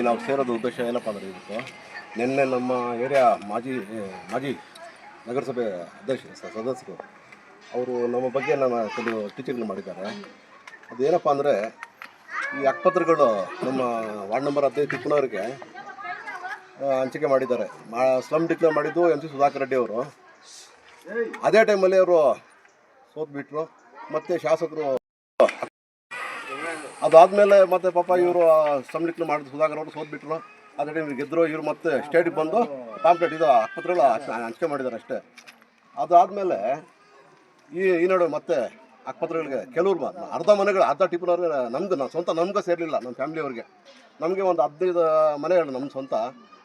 ಇಲ್ಲಿ ನಾವು ಸೇರೋದು ಉದ್ದೇಶ ಏನಪ್ಪ ಅಂದರೆ ಇವತ್ತು ನಿನ್ನೆ ನಮ್ಮ ಏರಿಯಾ ಮಾಜಿ ಮಾಜಿ ನಗರಸಭೆ ಅಧ್ಯಕ್ಷ ಸದಸ್ಯರು ಅವರು ನಮ್ಮ ಬಗ್ಗೆ ನನ್ನ ಕೆಲವು ಟೀಚರ್ಗಳು ಮಾಡಿದ್ದಾರೆ. ಅದೇನಪ್ಪ ಅಂದರೆ ಈ ಅಕ್ಪತ್ರಗಳು ನಮ್ಮ ವಾರ್ಡ್ ನಂಬರ್ ಹದಿನೈದು ತಿಪ್ಪನವರಿಗೆ ಹಂಚಿಕೆ ಮಾಡಿದ್ದಾರೆ. ಮಾ ಸ್ಲಮ್ ಡಿಕ್ಲೇರ್ ಮಾಡಿದ್ದು ಎಂ ಸಿ ಸುಧಾಕರ್ ರೆಡ್ಡಿ ಅವರು. ಅದೇ ಟೈಮಲ್ಲಿ ಅವರು ಸೋತ್ಬಿಟ್ರು. ಮತ್ತು ಶಾಸಕರು ಅದಾದಮೇಲೆ ಮತ್ತೆ ಪಾಪ ಇವರು ಸ್ಲಮ್ ಮಾಡಿದ್ರು, ಸುಧಾಕರ್ ಅವರು ಸೋದ್ಬಿಟ್ರು ಅದೇ ಟೈಮ್ ಗೆದ್ದರು ಇವರು ಮತ್ತೆ ಸ್ಟೇಟಿಗೆ ಬಂದು ಪಾಂಪ್ಲೆಟ್ ಇದು ಆಸ್ಪತ್ರೆಗಳು ಹಂಚಿಕೆ ಮಾಡಿದ್ದಾರೆ ಅಷ್ಟೇ. ಅದಾದಮೇಲೆ ಈ ಈ ನಡುವೆ ಮತ್ತೆ ಆಸ್ಪತ್ರೆಗಳಿಗೆ ಕೆಲವ್ರು ಅರ್ಧ ಮನೆಗಳು, ಅರ್ಧ ಟಿಪ್ಪನವ್ರಿಗೆ ನಮ್ದು ನಾವು ಸ್ವಂತ ನಮ್ಗೆ ಸೇರಲಿಲ್ಲ ನಮ್ಮ ಫ್ಯಾಮಿಲಿಯವ್ರಿಗೆ ನಮಗೆ ಒಂದು ಹದಿನೈದು ಮನೆಗಳು ನಮ್ಮ ಸ್ವಂತ,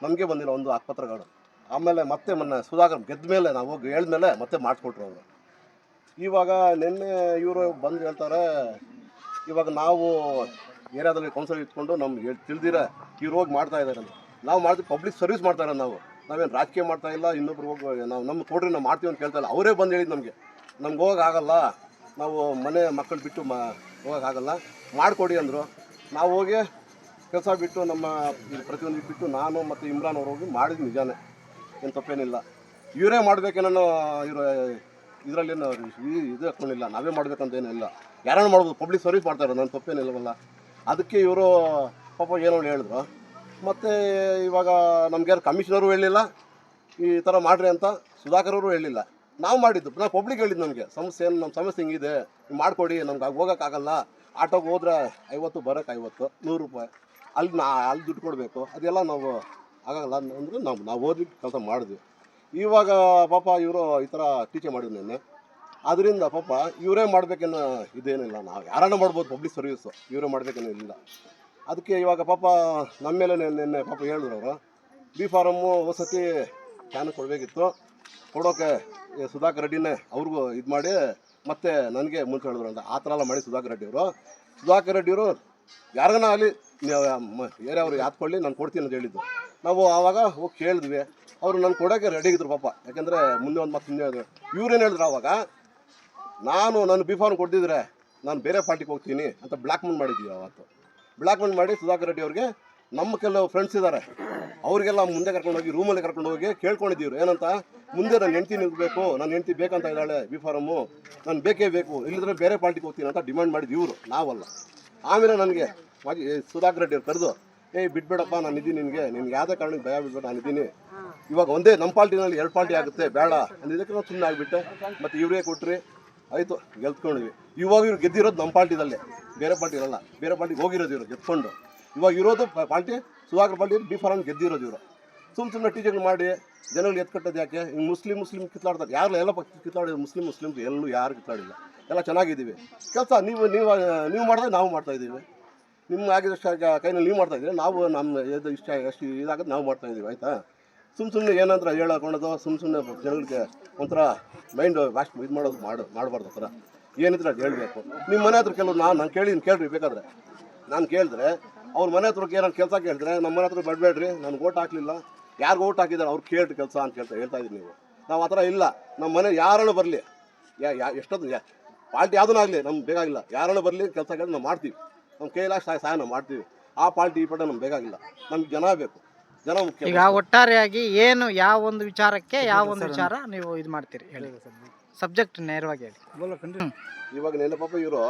ನಮಗೆ ಬಂದಿಲ್ಲ ಒಂದು ಆಸ್ಪತ್ರೆಗಳು ಆಮೇಲೆ ಮತ್ತೆ ಮೊನ್ನೆ ಸುಧಾಕರ್ ಗೆದ್ದ ಮೇಲೆ ನಾವು ಹೋಗಿ ಹೇಳಿದ್ಮೇಲೆ ಮತ್ತೆ ಮಾಡಿಸ್ಕೊಟ್ರು ಅವರು. ಇವಾಗ ನಿನ್ನೆ ಇವರು ಬಂದು ಹೇಳ್ತಾರೆ ಇವಾಗ ನಾವು ಏರಿಯಾದಲ್ಲಿ ಕೌನ್ಸಿಲ್ ಇಟ್ಕೊಂಡು ನಮ್ಗೆ ತಿಳಿದಿರ ಈ ರೋಗ ಮಾಡ್ತಾ ಇದ್ದಾರೆ ನಾವು ಮಾಡ್ತೀವಿ ಪಬ್ಲಿಕ್ ಸರ್ವಿಸ್ ಮಾಡ್ತಾರೆ ನಾವು. ನಾವೇನು ರಾಜಕೀಯ ಮಾಡ್ತಾ ಇಲ್ಲ, ಇನ್ನೊಬ್ರು ಹೋಗಿ ನಾವು ನಮ್ಮ ಕೊಡ್ರಿ ನಾವು ಮಾಡ್ತೀವಿ ಅಂತ ಕೇಳ್ತಾ ಅವರೇ ಬಂದು ಹೇಳಿದ್ದು ನಮಗೆ. ನಮ್ಗೆ ಹೋಗೋಕ್ಕಾಗಲ್ಲ ನಾವು ಮನೆ ಮಕ್ಕಳು ಬಿಟ್ಟು ಮಾ ಹೋಗೋಕ್ಕಾಗಲ್ಲ ಮಾಡಿಕೊಡಿ ಅಂದರು. ನಾವು ಹೋಗಿ ಕೆಲಸ ಬಿಟ್ಟು ನಮ್ಮ ಪ್ರತಿಯೊಂದು ಬಿಟ್ಟು ನಾನು ಮತ್ತು ಇಮ್ರಾನ್ ಅವ್ರು ಹೋಗಿ ಮಾಡಿದ್ದು ನಿಜಾನೇ. ಏನು ತಪ್ಪೇನಿಲ್ಲ. ಇವರೇ ಮಾಡಬೇಕೇನೋ ಇವರು ಇದರಲ್ಲೇನು ಇದು ಹಾಕೊಂಡಿಲ್ಲ. ನಾವೇ ಮಾಡ್ಬೇಕಂತ ಏನಿಲ್ಲ ಯಾರನ್ನ ಮಾಡ್ಬೋದು? ಪಬ್ಲಿಕ್ ಸರ್ವಿಸ್ ಮಾಡ್ತಾರೆ ನನ್ನ ತಪ್ಪೇನಿಲ್ಲವಲ್ಲ ಅದಕ್ಕೆ ಇವರು ಪಾಪ ಏನೋ ಹೇಳಿದ್ರು. ಮತ್ತು ಇವಾಗ ನಮ್ಗೆ ಯಾರು ಕಮಿಷನರು ಹೇಳಿಲ್ಲ. ಈ ಥರ ಮಾಡ್ರಿ ಅಂತ ಸುಧಾಕರ್ ಅವರು ಹೇಳಿಲ್ಲ. ನಾವು ಮಾಡಿದ್ದು, ನಾವು ಪಬ್ಲಿಕ್ ಹೇಳಿದ್ದು ನಮಗೆ. ಸಮಸ್ಯೆ ಏನು ನಮ್ಮ ಸಮಸ್ಯೆ ಹಿಂಗಿದೆ. ಮಾಡಿಕೊಡಿ, ನಮ್ಗೆ ಆಗ ಹೋಗೋಕ್ಕಾಗಲ್ಲ. ಆಟೋಗೆ ಹೋದ್ರೆ ಐವತ್ತು ಬರೋಕ್ಕೆ ಐವತ್ತು, ನೂರು ರೂಪಾಯಿ. ಅಲ್ಲಿ ನಾ, ಅಲ್ಲಿ ದುಡ್ಡು ಕೊಡಬೇಕು. ಅದೆಲ್ಲ ನಾವು ಆಗೋಲ್ಲ ಅಂದರೆ ನಾವು ನಾವು ಓದಿ ಕೆಲಸ ಮಾಡಿದ್ವಿ. ಇವಾಗ ಪಾಪ ಇವರು ಈ ಥರ ಟೀಚೆ ಮಾಡಿದ್ರು ನಿನ್ನೆ. ಅದರಿಂದ ಪಾಪ ಇವರೇ ಮಾಡಬೇಕನ್ನೋ ಇದೇನಿಲ್ಲ. ನಾವು ಯಾರನ್ನ ಮಾಡ್ಬೋದು ಪಬ್ಲಿಕ್ ಸರ್ವಿಸು ಇವರೇ ಮಾಡಬೇಕನ್ನೋ ಇಲ್ಲ. ಅದಕ್ಕೆ ಇವಾಗ ಪಾಪ ನಮ್ಮ ಮೇಲೆ ನಿನ್ನೆ ಪಾಪ ಹೇಳಿದ್ರು ಅವರು ಬಿ ಫಾರಮ್ಮು ವಸತಿ ಕ್ಯಾನ್ ಕೊಡಬೇಕಿತ್ತು. ಕೊಡೋಕೆ ಸುಧಾಕರ್ ರೆಡ್ಡಿನೇ ಅವ್ರಿಗೂ ಇದು ಮಾಡಿ ಮತ್ತೆ ನನಗೆ ಮುಂಚೆ ಹೇಳಿದ್ರು ಅಂತ. ಆ ಥರ ಎಲ್ಲ ಮಾಡಿ ಸುಧಾಕರ್ ರೆಡ್ಡಿಯವರು ಸುಧಾಕರ್ ರೆಡ್ಡಿಯವರು ಯಾರಿಗನ ಆಗಲಿ ಏರಿಯಾವ್ರು ಯಾತ್ಕೊಳ್ಳಿ, ನಾನು ಕೊಡ್ತೀನಿ ಅಂತ ಹೇಳಿದ್ದು ನಾವು ಆವಾಗ ಹೋಗಿ ಕೇಳಿದ್ವಿ. ಅವರು ನಾನು ಕೊಡೋಕೆ ರೆಡಿ ಇದ್ರು ಪಾಪ. ಯಾಕೆಂದರೆ ಮುಂದೆ ಒಂದು ಮತ್ತೆ ಮುಂದೆ ಇವ್ರೇನು ಹೇಳಿದ್ರು ಆವಾಗ ನಾನು ನನ್ನ ಬಿಫಾರ್ಮ್ ಕೊಡ್ದಿದ್ರೆ ನಾನು ಬೇರೆ ಪಾರ್ಟಿಗೆ ಹೋಗ್ತೀನಿ ಅಂತ ಬ್ಲ್ಯಾಕ್ ಮೇಲ್ ಮಾಡಿದ್ವಿ ಅವತ್ತು ಬ್ಲ್ಯಾಕ್ ಮೇಲ್ ಮಾಡಿ ಸುಧಾಕರ್ ರೆಡ್ಡಿ ಅವ್ರಿಗೆ ನಮ್ಮ ಕೆಲವು ಫ್ರೆಂಡ್ಸ್ ಇದ್ದಾರೆ ಅವರಿಗೆಲ್ಲ ಮುಂದೆ ಕರ್ಕೊಂಡು ಹೋಗಿ ರೂಮಲ್ಲಿ ಕರ್ಕೊಂಡು ಹೋಗಿ ಕೇಳ್ಕೊಂಡಿದ್ದೀವ್ರು. ಏನಂತ? ಮುಂದೆ ನನ್ನ ಹೆಂಡ್ತಿ ನಿಲ್ಬೇಕು ನನ್ನ ಹೆಂಡ್ತಿ ಬೇಕಂತ ಇದ್ದಾಳೆ ಬಿ ಫಾರಮ್ಮು ನಾನು ಬೇಕೇ ಬೇಕು, ಇಲ್ಲದ್ರೆ ಬೇರೆ ಪಾರ್ಟಿಗೆ ಹೋಗ್ತೀನಿ ಅಂತ ಡಿಮ್ಯಾಂಡ್ ಮಾಡಿದ್ದು ಇವರು, ನಾವಲ್ಲ. ಆಮೇಲೆ ನನಗೆ ಮಾಜಿ ಸುಧಾಕರ್ ರೆಡ್ಡಿ ಅವ್ರು ಕರೆದು ಏಯ್ ಬಿಡ್ಬೇಡಪ್ಪ, ನಾನು ಇದ್ದೀನಿ ನಿನಗೆ. ನಿಮ್ಗೆ ಯಾವುದೇ ಕಾರಣಕ್ಕೆ ಭಯ ಬಿಡ್ಬೇಡ, ನಾನು ಇದ್ದೀನಿ. ಇವಾಗ ಒಂದೇ ನಮ್ಮ ಪಾರ್ಟಿನಲ್ಲಿ ಎರಡು ಪಾರ್ಟಿ ಆಗುತ್ತೆ, ಬೇಡ. ಅಂದಿದ್ದಕ್ಕೆ ನಾವು ಸುಮ್ಮನೆ ಆಗಿಬಿಟ್ಟೆ. ಮತ್ತು ಇವರೇ ಕೊಟ್ರಿ. ಆಯಿತು, ಗೆಲ್ತ್ಕೊಂಡ್ವಿ. ಇವಾಗ ಇವ್ರು ಗೆದ್ದಿರೋದು ನಮ್ಮ ಪಾರ್ಟಿದಲ್ಲೇ ಬೇರೆ ಪಾರ್ಟಿ ಇರಲ್ಲ. ಬೇರೆ ಪಾರ್ಟಿಗೆ ಹೋಗಿರೋದು ಇವರು, ಗೆದ್ಕೊಂಡು. ಇವಾಗ ಇರೋದು party Sudhakar party B form ಗೆದ್ದಿರೋದು ಇವರು. ಸುಮ್ಮ ಸುಮ್ಮನೆ ಟೀಚರ್ಗಳು ಮಾಡಿ, ಜನಗಳು ಎತ್ಕಟ್ಟೋದು ಯಾಕೆ? ಹಿಂಗೆ ಮುಸ್ಲಿಂ ಮುಸ್ಲಿಂ ಕಿತ್ಲಾಡ್ತಾರೆ ಯಾರು ಎಲ್ಲ ಪಕ್ಕ ಕಿತ್ಲಾಡಿದ್ರು ಮುಸ್ಲಿಂ ಮುಸ್ಲಿಂ ಎಲ್ಲೂ ಯಾರು ಕಿತ್ಲಾಡಿಲ್ಲ. ಎಲ್ಲ ಚೆನ್ನಾಗಿದ್ದೀವಿ. ಕೆಲಸ ನೀವು ನೀವು ನೀವು ಮಾಡಿದ್ರೆ ನಾವು ಮಾಡ್ತಾ ಇದ್ದೀವಿ. ನಿಮ್ಮ ಆಗಿದಷ್ಟು ಕೈನಲ್ಲಿ ನೀವು ಮಾಡ್ತಾ ಇದ್ದೀರಿ? ನಾವು ನಮ್ಮ ಇದು ಇಷ್ಟ ಎಷ್ಟು ಇದಾಗುತ್ತೆ ನಾವು ಮಾಡ್ತಾ ಇದ್ದೀವಿ, ಆಯಿತಾ? ಸುಮ್ಮ ಸುಮ್ಮನೆ ಏನಂದ್ರೆ ಹೇಳಕೊಳ್ಳೋದು ಸುಮ್ಮ ಸುಮ್ಮನೆ ಜನಗಳಿಗೆ ಒಂಥರ ಮೈಂಡ್ ವಾಶ್ ಇದು ಮಾಡೋದು ಮಾಡು, ಮಾಡಬಾರ್ದು ಥರ ಏನಿದ್ರೆ ಅದು ಹೇಳಬೇಕು. ನಿಮ್ಮ ಮನೆ ಹತ್ರ ಕೆಲವು ನಾನು ನಾನು ಕೇಳಿ ಕೇಳ್ರಿ ಬೇಕಾದ್ರೆ. ನಾನು ಕೇಳಿದ್ರೆ, ಅವ್ರ ಮನೆ ಹತ್ರಕ್ಕೆ ಏನಾರು ಕೆಲಸ ಕೇಳಿದ್ರೆ ನಮ್ಮ ಮನೆ ಹತ್ರ ಬಡಬೇಡ್ರಿ, ನನಗೆ ಓಟ್ ಹಾಕಲಿಲ್ಲ. ಯಾರು ಓಟ್ ಹಾಕಿದ್ದಾರೆ ಅವ್ರು ಕೇಳಿ ಕೆಲಸ ಅಂತ ಕೇಳ್ತಾ ಹೇಳ್ತಾ ಇದ್ದೀರಿ ನೀವು. ನಾವು ಆ ಥರ ಇಲ್ಲ. ನಮ್ಮ ಮನೆ ಯಾರನ್ನು ಬರಲಿ, ಯಾ ಯಾ ಎಷ್ಟೊಂದು ಯಾ ಪಾರ್ಟಿ ಯಾವುದೂ ಆಗಲಿ, ನಮ್ಗೆ ಬೇಕಾಗಿಲ್ಲ. ಯಾರನ್ನು ಬರಲಿ, ಕೆಲಸ ಕೇಳಿ ನಾವು ಮಾಡ್ತೀವಿ. ನಮ್ಮ ಕೈಲಾಗ ಸಹಾಯ ಸಹಾಯ ನಾವು ಮಾಡ್ತೀವಿ. ಆ ಪಾರ್ಟಿ ಈ ಪಾರ್ಟಿ ನಮ್ಗೆ ಬೇಕಾಗಿಲ್ಲ. ನಮ್ಗೆ ಜನ ಬೇಕು. ಜನ ಮುಖ್ಯ ಈಗ ಒಟ್ಟಾರೆಯಾಗಿ ಏನು ಯಾವ ಒಂದು ವಿಚಾರಕ್ಕೆ ಯಾವ ಒಂದು ವಿಚಾರ ನೀವು ಇದು ಮಾಡ್ತೀರಿ ಹೇಳಿ. ಸಬ್ಜೆಕ್ಟ್ ನೇರವಾಗಿ ಹೇಳಿ. ಇವಾಗ ನೆನಪಪ್ಪ ಪಾಪ ಇವರು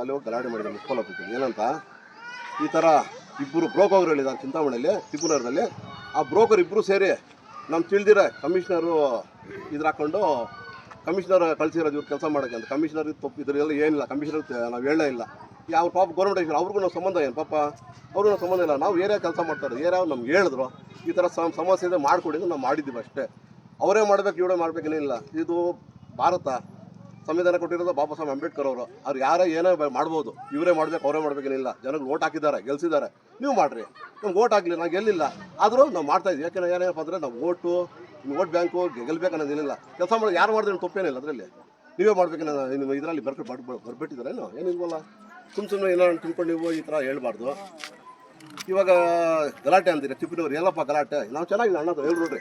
ಅಲ್ಲಿ ಹೋಗಿ ಗಲಾಟೆ ಮಾಡಿದ್ರು ಮುಸ್ಕೋಲ್ ಏನಂತ? ಈ ಥರ ಇಬ್ಬರು ಬ್ರೋಕರ್ ಹೇಳಿದ್ದಾರೆ ಚಿಂತಾಮಣಿಯಲ್ಲಿ ತಿಪ್ಪುನಗರದಲ್ಲಿ ಆ ಬ್ರೋಕರ್ ಇಬ್ಬರು ಸೇರಿ ನಮ್ಮ ತಿಳಿದಿರ ಕಮಿಷನರು ಇದ್ರ ಹಾಕೊಂಡು ಕಮಿಷನರ್ ಕಳಿಸಿರೋದು ಇವ್ರು ಕೆಲಸ ಮಾಡೋಕ್ಕೆ ಅಂತ. ಕಮಿಷನರ್ ತಪ್ಪು ಇದರೆಲ್ಲ ಏನಿಲ್ಲ. ಕಮಿಷನರ್ ನಾವು ಹೇಳೇ ಇಲ್ಲ. ಯಾವ ಪಾಪ ಗೌರ್ಮೆಂಟ್ ಅವ್ರಿಗೂ ನಾವು ಸಂಬಂಧ ಏನು ಪಾಪ? ಅವ್ರಿಗೂ ನಾವು ಸಂಬಂಧ ಇಲ್ಲ. ನಾವು ಏರಿಯಾ ಕೆಲಸ ಮಾಡ್ತಾರೆ ಏರಿಯಾ ನಮ್ಗೆ ಹೇಳಿದ್ರು. ಈ ಥರ ಸಮ ಸಮಸ್ಯೆ ಇದೆ ಮಾಡಿಕೊಡಿ ನಾವು ಮಾಡಿದ್ದೀವಿ ಅಷ್ಟೇ. ಅವರೇ ಮಾಡ್ಬೇಕು, ಇವರೇ ಮಾಡಬೇಕೇನಿಲ್ಲ ಇದು ಭಾರತ. ಸಂವಿಧಾನ ಕೊಟ್ಟಿರೋದು ಬಾಬಾ ಸಾಹೇಬ್ ಅಂಬೇಡ್ಕರ್ ಅವರು. ಅವ್ರು ಯಾರೇ ಏನೇ ಮಾಡ್ಬೋದು. ಇವರೇ ಮಾಡ್ಬೇಕು, ಅವರೇ ಮಾಡ್ಬೇಕೇನಿಲ್ಲ ಜನಗಳು ಓಟ್ ಹಾಕಿದ್ದಾರೆ, ಗೆಲ್ಸಿದ್ದಾರೆ. ನೀವು ಮಾಡ್ರಿ. ನಮ್ಗೆ ಓಟ್ ಆಗಲಿ ನಾವು ಗೆಲ್ಲಿಲ್ಲ. ಆದರೂ ನಾವು ಮಾಡ್ತಾ ಇದ್ದೀವಿ. ಯಾಕೆಂದ್ರೆ ಏನೇನಪ್ಪ ಅಂದರೆ ನಾವು ಓಟು ಓಟ್ ಬ್ಯಾಂಕು ಗೆಲ್ಬೇಕು ಅನ್ನೋದೇನಿಲ್ಲ ಕೆಲಸ ಮಾಡಿ ಯಾರು ಮಾಡಿದ್ರೆ ತಪ್ಪೇನಿಲ್ಲ ಅದರಲ್ಲಿ. ನೀವೇ ಮಾಡ್ಬೇಕೇನೋ ನಿಮ್ಮ ಇದರಲ್ಲಿ ಬರ್ಕ ಏನೋ ಏನಿಲ್ವಲ್ಲ ಸುಮ್ಮ ಸುಮ್ಮನೆ ಏನೋ ತಿಳ್ಕೊಂಡು ನೀವು ಈ ಥರ ಹೇಳ್ಬಾರ್ದು. ಇವಾಗ ಗಲಾಟೆ ಅಂತೀರಿ ಚಿಪ್ಪಿನವ್ರು ಎಲ್ಲಪ್ಪ ಗಲಾಟೆ. ನಾವು ಚೆನ್ನಾಗಿಲ್ಲ ಅಣ್ಣ ಹೇಳಿ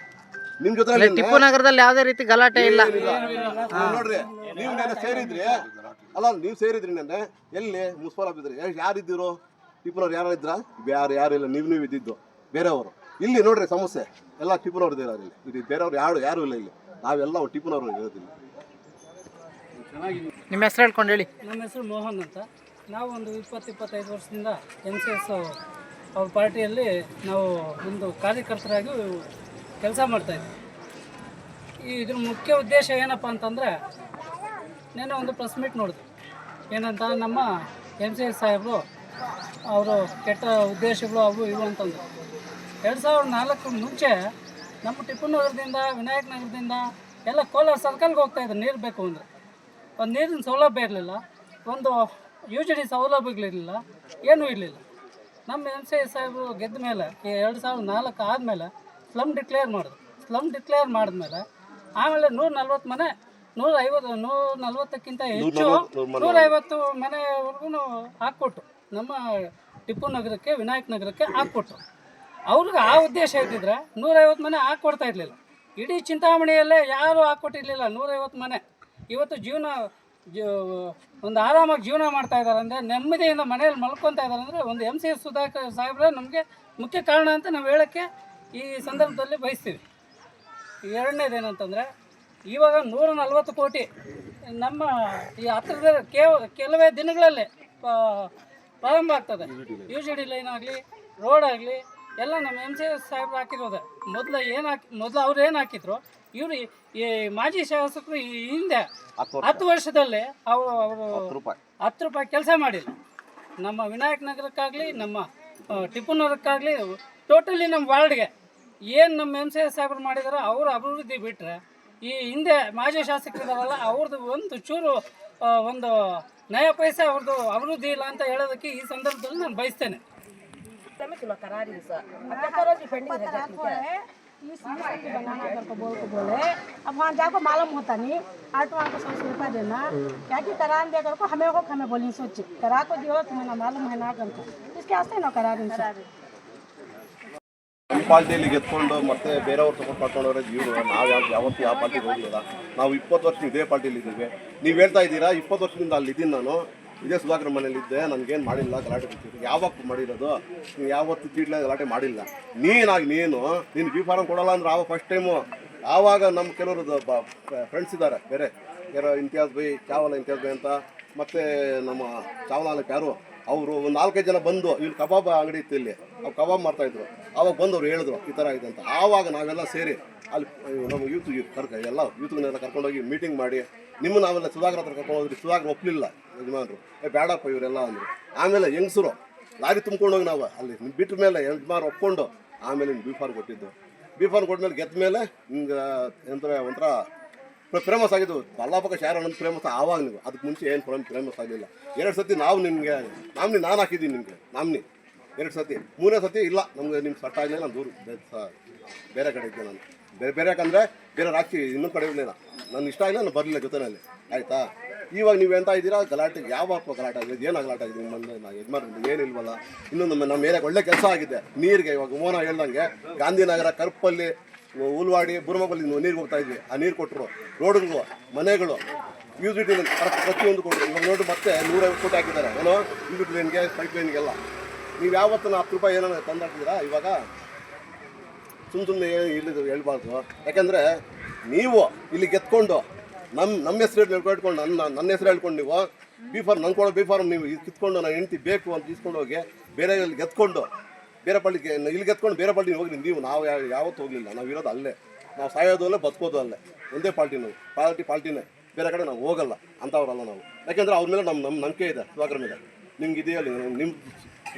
ನಿಮ್ಮ ಜೊತೆ ಟಿಪ್ಪು ನಗರದಲ್ಲಿ ಯಾವುದೇ ರೀತಿ ಗಲಾಟೆ ಇಲ್ಲ. ನೋಡ್ರಿ ನೀವು ನೆನ್ನೆ ಸೇರಿದ್ರಿ. ಅಲ್ಲ ನೀವು ಸೇರಿದ್ರಿ ನೆನ್ನೆ. ಎಲ್ಲಿ ಮುನ್ಸಿಪಲ್ ಆಫೀಸ್ರಿ ಯಾರಿದ್ದೀರೋ? ಟಿಪ್ಪುನವ್ರು ಯಾರು ಇದ್ರ? ಯಾರು ಯಾರು ಇಲ್ಲ. ನೀವು ನೀವು ಇದ್ದಿದ್ದು ಬೇರೆಯವರು. ಇಲ್ಲಿ ನೋಡ್ರಿ ಸಮಸ್ಯೆ. ಎಲ್ಲ ಟಿಪ್ಪುನವ್ರದ್ದು ಇದ್ದಾರೆ ಇಲ್ಲಿ. ಇಲ್ಲಿ ಬೇರೆಯವ್ರು ಯಾರು ಯಾರು ಇಲ್ಲ ಇಲ್ಲಿ. ನಾವೆಲ್ಲ ಟಿಪ್ಪುನವ್ರು ಇರೋದಿಲ್ಲ. ನಿಮ್ಮ ಹೆಸರು ಹೇಳ್ಕೊಂಡು ಹೇಳಿ. ನಮ್ಮ ಹೆಸರು ಮೋಹನ್ ಅಂತ. ನಾವು ಒಂದು ಇಪ್ಪತ್ತು ಇಪ್ಪತ್ತೈದು ವರ್ಷದಿಂದ ಎನ್ ಸಿ ಎಸ್ ಅವ್ರ ಪಾರ್ಟಿಯಲ್ಲಿ ನಾವು ಒಂದು ಕಾರ್ಯಕರ್ತರಾಗಿ ಕೆಲಸ ಮಾಡ್ತಾಯಿದ್ವಿ ಈ ಇದ್ರ ಮುಖ್ಯ ಉದ್ದೇಶ ಏನಪ್ಪ ಅಂತಂದರೆ, ನೆನ್ನೆ ಒಂದು ಪ್ರೆಸ್ ಮೀಟ್ ನೋಡಿದ್ವಿ. ಏನಂತ, ನಮ್ಮ ಎಂ ಸಿ ಎಸ್ ಸಾಹೇಬರು ಅವರು ಕೆಟ್ಟ ಉದ್ದೇಶಗಳು ಅವು ಇವು ಅಂತಂದರು. ಎರಡು ಸಾವಿರದ ನಾಲ್ಕು ಮುಂಚೆ ನಮ್ಮ ಟಿಪ್ಪು ನಗರದಿಂದ, ವಿನಾಯಕ ನಗರದಿಂದ ಎಲ್ಲ ಕೋಲಾರ ಸರ್ಕಲ್ಗೆ ಹೋಗ್ತಾಯಿದ್ರು ನೀರು ಬೇಕು ಅಂದರೆ. ಒಂದು ನೀರಿನ ಸೌಲಭ್ಯ ಇರಲಿಲ್ಲ. ಒಂದು ಯು ಜಿ ಡಿ ಸೌಲಭ್ಯಗಳಿರಲಿಲ್ಲ. ಏನೂ ಇರಲಿಲ್ಲ. ನಮ್ಮ ಎಂ ಸಿ ಸಾಹೇಬರು ಗೆದ್ದ ಮೇಲೆ ಎರಡು ಸಾವಿರದ ನಾಲ್ಕು ಆದಮೇಲೆ ಸ್ಲಮ್ ಡಿಕ್ಲೇರ್ ಮಾಡಿದ್ರು ಸ್ಲಮ್ ಡಿಕ್ಲೇರ್ ಮಾಡಿದ್ಮೇಲೆ ಆಮೇಲೆ ನೂರ ನಲ್ವತ್ತು ಮನೆ ನೂರ ಐವತ್ತು ನೂರ ನಲ್ವತ್ತಕ್ಕಿಂತ ಹೆಚ್ಚು ನೂರೈವತ್ತು ಮನೆವರೆಗೂ ಹಾಕ್ಕೊಟ್ರು ನಮ್ಮ ಟಿಪ್ಪು ನಗರಕ್ಕೆ ವಿನಾಯಕ ನಗರಕ್ಕೆ ಹಾಕ್ಕೊಟ್ರು ಅವ್ರಿಗೆ ಆ ಉದ್ದೇಶ ಇದ್ದಿದ್ರೆ ನೂರೈವತ್ತು ಮನೆ ಹಾಕ್ಕೊಡ್ತಾ ಇರಲಿಲ್ಲ. ಇಡೀ ಚಿಂತಾಮಣಿಯಲ್ಲೇ ಯಾರೂ ಹಾಕ್ಕೊಟ್ಟಿರಲಿಲ್ಲ ನೂರೈವತ್ತು ಮನೆ. ಇವತ್ತು ಜೀವನ ಜೀ ಒಂದು ಆರಾಮಾಗಿ ಜೀವನ ಮಾಡ್ತಾ ಇದ್ದಾರೆ ಅಂದರೆ ನೆಮ್ಮದಿಯಿಂದ ಮನೆಯಲ್ಲಿ ಮಲ್ಕೊತಾ ಇದ್ದಾರೆ ಅಂದರೆ ಒಂದು ಎಂ ಸಿ ಎಸ್ ಸುಧಾಕರ್ ಸಾಹೇಬ್ರೆ ನಮಗೆ ಮುಖ್ಯ ಕಾರಣ ಅಂತ ನಾವು ಹೇಳೋಕ್ಕೆ ಈ ಸಂದರ್ಭದಲ್ಲಿ ಬಯಸ್ತೀವಿ. ಎರಡನೇದೇನಂತಂದರೆ ಇವಾಗ ನೂರ ನಲ್ವತ್ತು ಕೋಟಿ ನಮ್ಮ ಈ ಹತ್ತಿರದ ಕೇವ ಕೆಲವೇ ದಿನಗಳಲ್ಲಿ ಪ- ಪ್ರಾರಂಭ ಆಗ್ತದೆ. ಯು ಜಿ ಡಿ ಲೈನ್ ಆಗಲಿ ರೋಡ್ ಆಗಲಿ ಎಲ್ಲ ನಮ್ಮ ಎಂ ಸಿ ಎಸ್ ಸಾಹೇಬ್ರು ಹಾಕಿರೋದೆ. ಮೊದಲು ಏನು ಹಾಕಿ ಮೊದಲು ಅವ್ರು ಏನು ಹಾಕಿದ್ರು ಇವರು ಈ ಮಾಜಿ ಶಾಸಕರು ಈ ಹಿಂದೆ ಹತ್ತು ವರ್ಷದಲ್ಲಿ ಅವರು ಅವರು ಹತ್ತು ರೂಪಾಯಿ. ಹತ್ತು ರೂಪಾಯಿ ಕೆಲಸ ಮಾಡಿಲ್ಲ. ನಮ್ಮ ವಿನಾಯಕ ನಗರಕ್ಕಾಗಲಿ ನಮ್ಮ ಆ, ಟಿಪ್ಪು ನಗರಕ್ಕಾಗಲಿ ಟೋಟಲಿ ನಮ್ಮ ವಾರ್ಡ್ಗೆ ಏನು ನಮ್ಮ ಎಮ್ ಸಿ ಎಸ್ ಸಾಹೇಬ್ರು ಮಾಡಿದಾರೋ ಅವ್ರ ಅಭಿವೃದ್ಧಿ ಬಿಟ್ಟರೆ ಈ ಹಿಂದೆ ಮಾಜಿ ಶಾಸಕರಿದಾರಲ್ಲ ಅವ್ರದ್ದು ಒಂದು ಚೂರು ಆ, ಒಂದು ನಯ ಪೈಸೆ ಅವ್ರದ್ದು ಅಭಿವೃದ್ಧಿ ಇಲ್ಲ ಅಂತ ಹೇಳೋದಕ್ಕೆ ಈ ಸಂದರ್ಭದಲ್ಲಿ ನಾನು ಬಯಸ್ತೇನೆ में तुला करार है सर अब क्या करो जी पेंडिंग रह जाती है इस लिस्ट की बनाना करके बोल को बोले अब वहाँ जाकर मालूम होता नहीं आठ वहाँ को सौ सौ रुपया देना क्या कि करान दे करको हमें को हमें बोली सोची करा को दियो तुम्हें ना मालूम है ना करके इसके वास्ते ना करा रही सर ನಮ್ಮ ಪಾರ್ಟಿಯಲ್ಲಿ ಗೆದ್ಕೊಂಡು ಮತ್ತೆ ಬೇರೆಯವ್ರು ಸಪೋರ್ಟ್ ಮಾಡ್ಕೊಂಡವ್ರೆ ಇವರು ನಾವು ಯಾವ ಯಾವತ್ತೂ ಯಾವ ಪಾರ್ಟಿಗೆ ಹೋಗಲಿಲ್ಲ ನಾವು ಇಪ್ಪತ್ತು ವರ್ಷ ಇದೇ ಪಾರ್ಟಿಯಲ್ಲಿ ಇದ್ದೀವಿ ನೀವು ಹೇಳ್ತಾ ಇದ್ದೀರಾ ಇಪ್ಪತ್ತು ವರ್ಷದಿಂದ ಅಲ್ಲಿ ಇದ್ದೀನಿ ನಾನು ಇದೇ ಸುಧಾಕರ್ ಮನೇಲಿದ್ದೆ ನನಗೇನು ಮಾಡಿಲ್ಲ ಗಲಾಟೆ ಬಿಟ್ಟಿದ್ದು ಯಾವಾಗ ಮಾಡಿರೋದು ನೀವು ಯಾವತ್ತು ಚೀಟ್ಲ ಗಲಾಟೆ ಮಾಡಿಲ್ಲ ನೀನಾಗಿ ನೀನು ನೀನು ಬಿ ಫಾರಂ ಕೊಡಲ್ಲ ಅಂದ್ರೆ ಆವಾಗ ಫಸ್ಟ್ ಟೈಮು ಆವಾಗ ನಮ್ಮ ಕೆಲವರು ಫ್ರೆಂಡ್ಸ್ ಇದ್ದಾರೆ ಬೇರೆ ಯಾರೋ ಇಂತಿಯಾಜ್ ಬೈ ಚಾವಲ ಇಂತಿಯಾಜ್ ಬೈ ಅಂತ ಮತ್ತು ನಮ್ಮ ಚಾವಲಾಲಕ್ಕೆ ಯಾರು ಅವರು ಒಂದು ನಾಲ್ಕೈದು ಜನ ಬಂದು ಇಲ್ಲಿ ಕಬಾಬ್ ಅಂಗಡಿ ಇತ್ತು ಇಲ್ಲಿ, ಅವ್ರು ಕಬಾಬ್ ಮಾಡ್ತಾಯಿದ್ರು ಅವಾಗ ಬಂದು ಅವ್ರು ಹೇಳಿದ್ರು, ಈ ಥರ ಇದೆ ಅಂತ. ಆವಾಗ ನಾವೆಲ್ಲ ಸೇರಿ ಅಲ್ಲಿ ನಮ್ಮ ಯೂತ್ ಕರ್ಕ, ಎಲ್ಲ ಯೂತ್ಗಳನ್ನೆಲ್ಲ ಕರ್ಕೊಂಡೋಗಿ ಮೀಟಿಂಗ್ ಮಾಡಿ, ನಿಮ್ಮ ನಾವೆಲ್ಲ ಸುಧಾಕರ್ ಹತ್ರ ಕರ್ಕೊಂಡು ಹೋದ್ರಿ ಸುಧಾಕರ್ ಒಪ್ಪಲಿಲ್ಲ ಯಜಮಾನರು. ಏ ಬೇಡಪ್ಪ ಇವರೆಲ್ಲ ಅಂದರು. ಆಮೇಲೆ ಹೆಂಗಸರು ಲಾರಿ ತುಂಬ್ಕೊಂಡೋಗಿ ನಾವು ಅಲ್ಲಿ ಬಿಟ್ಟ ಮೇಲೆ ಯಜಮಾನ್ ಒಪ್ಕೊಂಡು, ಆಮೇಲೆ ಬಿ ಫಾರ್ ಕೊಟ್ಟಿದ್ದು. ಬಿ ಫಾರ್ ಕೊಟ್ಮೇಲೆ ಗೆದ್ದ ಮೇಲೆ ಹಿಂಗೆ ಎಂತ ಒಂಥರ ಫೇಮಸ್ ಆಗಿದ್ದು ಬಲ್ಲಾಪಕ ಶಾರ ಅನ್ನೋದು ಫೇಮಸ್ ಆವಾಗ ನೀವು. ಅದಕ್ಕೆ ಮುಂಚೆ ಏನು ಫೇಮಸ್ ಆಗಲಿಲ್ಲ ಎರಡು ಸತಿ ನಾವು ನಿಮಗೆ, ನಾಮ್ನಿ ನಾನು ಹಾಕಿದ್ದೀನಿ ನಿಮಗೆ, ನಾಮ್ನಿ. ಎರಡು ಸತಿ ಮೂರನೇ ಸತಿ ಇಲ್ಲ. ನಮಗೆ ನಿಮ್ಗೆ ಸಟ್ ಆಗಲಿಲ್ಲ ನಾನು ದೂರ. ಬೇರೆ ಕಡೆ ಇದ್ದೆ ನಾನು. ಬೇರೆ ಬೇರೆ ಯಾಕಂದರೆ ಬೇರೆ ರಾಕ್ಷಿ ಇನ್ನೊಂದು ಕಡೆ ಇರಲಿಲ್ಲ. ನನ್ನ ಇಷ್ಟ ಆಗಿಲ್ಲ, ನಾನು ಬರಲಿಲ್ಲ ಜೊತೆನಲ್ಲಿ. ಆಯಿತಾ? ಇವಾಗ ನೀವು ಎಂತ ಇದ್ದೀರಾ ಗಲಾಟೆ ಯಾವ ಗಲಾಟೆ ಆಗಿದೆ? ಏನು ಗಲಾಟೆ ಆಗಿದೆ ನಿಮ್ಮಲ್ಲಿ ನಾ ಯಜಮಾನ್ರಿಂದ ಏನಿಲ್ವಲ್ಲ ಇನ್ನೊಂದು ನಮ್ಮ ನಮ್ಮ ಏರಿಯಾಗೆ ಒಳ್ಳೆ ಕೆಲಸ ಆಗಿದೆ. ನೀರಿಗೆ ಇವಾಗ ಮೋನ ಹೇಳ್ದಂಗೆ ಗಾಂಧಿನಗರ ಕರ್ಪಲ್ಲಿ ಉಲ್ವಾಡಿ ಬುರ್ಮಗಲ್ಲಿ ನೀರು ಹೋಗ್ತಾ ಇದ್ವಿ. ಆ ನೀರು ಕೊಟ್ಟರು. ರೋಡ್ಗಳು, ಮನೆಗಳು ಯೂಸಿಟಿ ಪ್ರತಿಯೊಂದು ಕೊಟ್ಟರು. ಇವಾಗ ನೋಡಿ ಮತ್ತೆ ನೂರೈವತ್ತು ಕೋಟಿ ಹಾಕಿದ್ದಾರೆ. ಏನೋ ಯೂಸಿಟಿ ಪೈಪ್ ಲೈನ್ಗೆಲ್ಲ ನೀವು ಯಾವತ್ತು ಹತ್ತು ರೂಪಾಯಿ ಏನೋ ತಂದು ಹಾಕಿದ್ದೀರಾ ಇವಾಗ ಸುಮ್ಮ ಸುಮ್ಮನೆ ಇಲ್ಲಿ ಹೇಳ್ಬಾರ್ದು. ಯಾಕೆಂದರೆ ನೀವು ಇಲ್ಲಿ ಗೆದ್ಕೊಂಡು ನಮ್ಮ ನಮ್ಮ ಹೆಸರು ಹೇಳ್ಕೊಂಡು ನನ್ನ ನನ್ನ ಹೆಸರು ಹೇಳ್ಕೊಂಡು ನೀವು ಬಿ ಫಾರ್ಮ್ ನಂಗೆ ಬಿ ಫಾರ್ಮ್ ನೀವು ಕಿತ್ಕೊಂಡು ನಾನು ಹೆಂಡ್ತಿ ಬೇಕು ಅಂತ ಇಸ್ಕೊಂಡು ಹೋಗಿ ಬೇರೆ ಗೆದ್ಕೊಂಡು ಬೇರೆ ಪಳ್ಳಿಗೆ ಇಲ್ಲಿ ಗೆದ್ಕೊಂಡು ಬೇರೆ ಪಳ್ಳಿಗೆ ಹೋಗಿ ನೀವು ನಾವು ಯಾವತ್ತು ಹೋಗಲಿಲ್ಲ. ನಾವು ಇರೋದು ಅಲ್ಲೇ. ನಾವು ಸಾಯೋದು ಅಲ್ಲೇ, ಬದುಕೋದು ಅಲ್ಲೇ. ಒಂದೇ ಪಾರ್ಟಿ ನಾವು. ಪಾರ್ಟಿ ಪಾರ್ಟಿನೇ ಬೇರೆ ಕಡೆ ನಾವು ಹೋಗಲ್ಲ. ಅಂಥವ್ರಲ್ಲ ನಾವು. ಯಾಕೆಂದರೆ ಅವ್ರ ಮೇಲೆ ನಮ್ಮ ನಮ್ಮ ನಂಬಿಕೆ ಇದೆ ಸುಧಾಕರ್ ಮೇಲೆ ನಿಮ್ಗೆ ಇದೆಯಲ್ಲ ನಿಮ್ಮ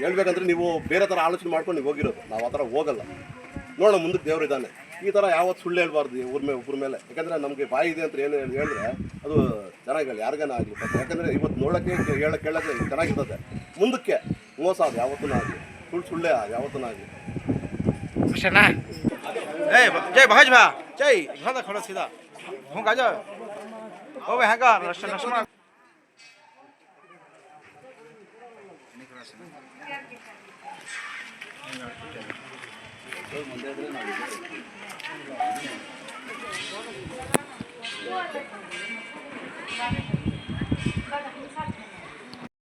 ಹೇಳ್ಬೇಕಂದ್ರೆ ನೀವು ಬೇರೆ ಥರ ಆಲೋಚನೆ ಮಾಡ್ಕೊಂಡು ನೀವು ಹೋಗಿರೋದು. ನಾವು ಆ ಥರ ಹೋಗಲ್ಲ. ನೋಡೋಣ, ಮುಂದಕ್ಕೆ ದೇವರು ಇದ್ದಾನೆ. ಈ ಥರ ಯಾವತ್ತು ಸುಳ್ಳು ಹೇಳ್ಬಾರ್ದು ಊರ ಮೇಲೆ ಒಬ್ಬರ ಮೇಲೆ. ಯಾಕಂದರೆ ನಮಗೆ ಬಾಯಿ ಇದೆ ಅಂತ ಏನು ಹೇಳಿದ್ರೆ ಅದು ಚೆನ್ನಾಗಿಲ್ಲ ಯಾರಿಗಾನ ಆಗಲಿ. ಯಾಕಂದರೆ ಇವತ್ತು ನೋಡೋಕ್ಕೆ ಹೇಳೋಕ್ಕೆ ಕೇಳೋಕ್ಕೆ ಚೆನ್ನಾಗಿರ್ತದೆ. ಮುಂದಕ್ಕೆ ಮೋಸ ಅದು ಯಾವತ್ತೂ ಆಗಲಿ. फुल सुडले आज आवतो ना अशा ना ए जय भाज भा जय भादा खडा सीधा हो गाजा हो वे हगा रशन नशमा